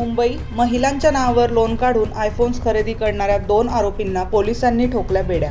मुंबई महिलांच्या नावावर लोन काढून आयफोन्स खरेदी करणाऱ्या दोन आरोपींना पोलिसांनी ठोकल्या बेड्या.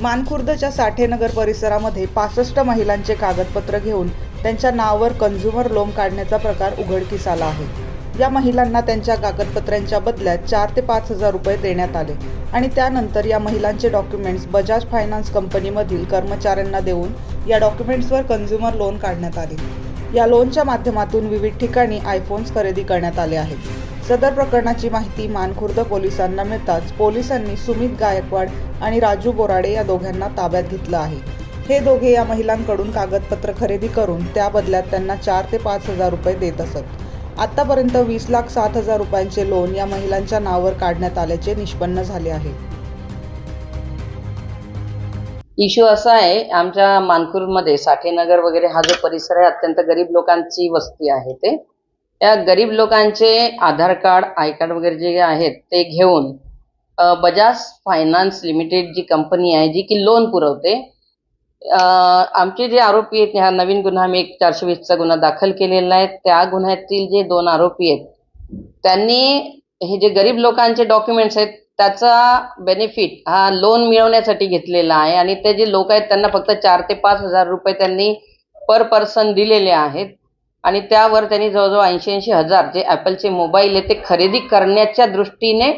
मानखुर्दच्या साठेनगर परिसरामध्ये पासष्ट महिलांचे कागदपत्र घेऊन त्यांच्या नावावर कन्झ्युमर लोन काढण्याचा प्रकार उघडकीस आला आहे. या महिलांना त्यांच्या कागदपत्रांच्या बदल्यात चार ते पाच हजार रुपये देण्यात आले आणि त्यानंतर या महिलांचे डॉक्युमेंट्स बजाज फायनान्स कंपनीमधील कर्मचाऱ्यांना देऊन या डॉक्युमेंट्सवर कन्झ्युमर लोन काढण्यात आले. या लोनच्या माध्यमातून विविध ठिकाणी आयफोन्स खरेदी करण्यात आले आहेत. सदर प्रकरणाची माहिती मानखुर्द पोलिसांना मिळताच पोलिसांनी सुमित गायकवाड आणि राजू बोराडे या दोघांना ताब्यात घेतलं आहे. हे दोघे या महिलांकडून कागदपत्र खरेदी करून त्या बदल्यात त्यांना चार ते पाच हजार रुपये देत असत. आतापर्यंत वीस लाख सात हजार रुपयांचे लोन या महिलांच्या नावावर काढण्यात आल्याचे निष्पन्न झाले आहे. इश्यू असा आहे आमच्या मानपूरमध्ये साठेनगर वगैरे हा जो परिसर आहे अत्यंत गरीब लोकांची वस्ती आहे ते. या गरीब लोकांचे आधार कार्ड आय कार्ड वगैरे जे आहेत ते घेऊन बजाज फायनान्स लिमिटेड जी कंपनी आहे जी की लोन पुरवते आमचे जे आरोपी आहेत ह्या नवीन गुन्हा आम्ही एक चारशे वीसचा गुन्हा दाखल केलेला आहे. त्या गुन्ह्यातील जे दोन आरोपी आहेत त्यांनी हे जे गरीब लोकांचे डॉक्युमेंट्स आहेत त्याचा बेनिफिट हा लोन मिळवण्यासाठी घेतलेला आहे आणि ते जे लोक आहेत त्यांना फक्त चार ते पाच हजार रुपये त्यांनी पर पर्सन दिलेले आहेत. आणि त्यावर त्यांनी जवळजवळ ऐंशी ऐंशी हजार जे ॲपलचे मोबाईल आहे ते खरेदी करण्याच्या दृष्टीने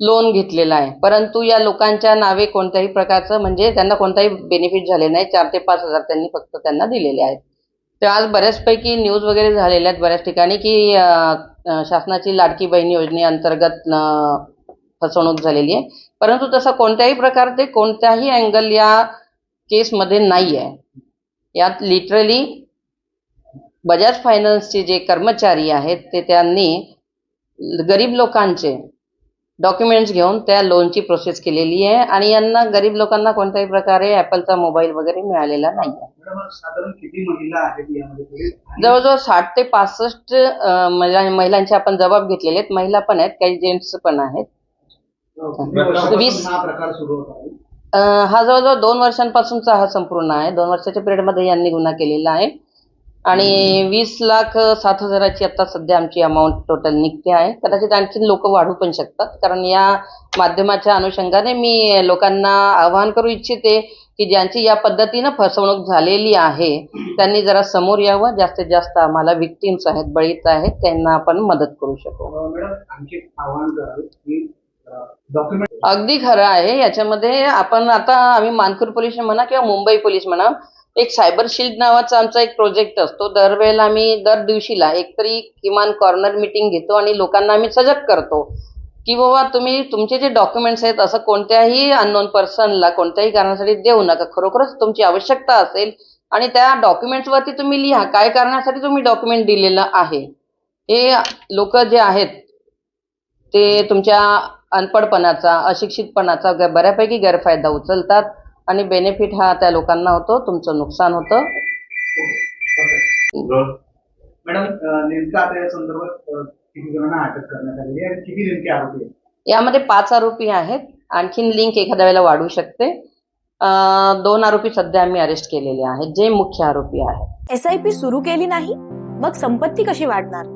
लोन घेतलेलं आहे. परंतु या लोकांच्या नावे कोणत्याही प्रकारचं म्हणजे त्यांना कोणताही बेनिफिट झाले नाही. चार ते पाच हजार त्यांनी फक्त त्यांना दिलेले आहेत. तर आज बऱ्याचपैकी न्यूज वगैरे झालेल्या आहेत बऱ्याच ठिकाणी की शासनाची लाडकी बहीण योजनेअंतर्गत फसवणूक झालेली आहे. परंतु तसं कोणत्याही प्रकारचे कोणत्याही अँगल या केसमध्ये नाही आहे यात लिटरली बजाज फायनान्सचे जे कर्मचारी आहेत ते त्यांनी गरीब लोकांचे डॉक्युमेंट्स घेऊन त्या लोनची प्रोसेस केलेली आहे आणि यांना गरीब लोकांना कोणत्याही प्रकारे ॲपलचा मोबाईल वगैरे मिळालेला नाही आहे जवळजवळ साठ ते पासष्ट महिलांचे आपण जबाब घेतलेले आहेत. महिला पण आहेत काही जेंट्स पण आहेत. वीस- हा प्रकार सुरू होता आहे? अं, हा जवळजवळ दोन वर्षांपासूनचा हा संपूर्ण आहे. दोन वर्षाच्या पिरियडमध्ये यांनी गुन्हा केलेला आहे. आणि वीस लाख सात हजाराची आता सध्या आमची अमाऊंट टोटल निघते आहे. कदाचित आणखी लोक वाढू पण शकतात. कारण या माध्यमाच्या अनुषंगाने मी लोकांना आवाहन करू इच्छिते की ज्यांची या पद्धतीनं फसवणूक झालेली आहे त्यांनी जरा समोर यावं. जास्तीत जास्त आम्हाला विक्टिम्स आहेत बळीत आहेत. त्यांना आपण मदत करू शकू. मॅडम आणखी आव्हान कराल की अगदी खरं आहे. याच्यामध्ये आपण आता आम्ही मानपूर पोलीस म्हणा किंवा मुंबई पोलीस म्हणा एक सायबर शिल्ड नावाचा आमचा एक प्रोजेक्ट असतो. दरवेळेला आम्ही दर दिवशीला एकतरी किमान कॉर्नर मीटिंग घेतो आणि लोकांना आम्ही सजग करतो की बाबा तुम्ही तुमचे जे डॉक्युमेंट्स आहेत असं कोणत्याही अननोन पर्सनला कोणत्याही कारणासाठी देऊ नका. खरोखरच तुमची आवश्यकता असेल आणि त्या डॉक्युमेंट्सवरती तुम्ही लिहा. काय कारणासाठी तुम्ही डॉक्युमेंट दिलेलं आहे? हे लोक जे आहेत ते तुमच्या अनपडपणाचा अशिक्षितपणाचा ग- बऱ्यापैकी गैरफायदा उचलतात आणि बेनिफिट हा त्या लोकांना होतो तुमचं नुकसान होतं. यामध्ये पाच आरोपी आहेत. आणखीन लिंक एखाद्या वेळेला वाढू शकते. अं, दोन आरोपी सध्या आम्ही अरेस्ट केलेले आहेत जे मुख्य आरोपी आहेत. एस आय पी सुरू केली नाही मग संपत्ती कशी वाढणार?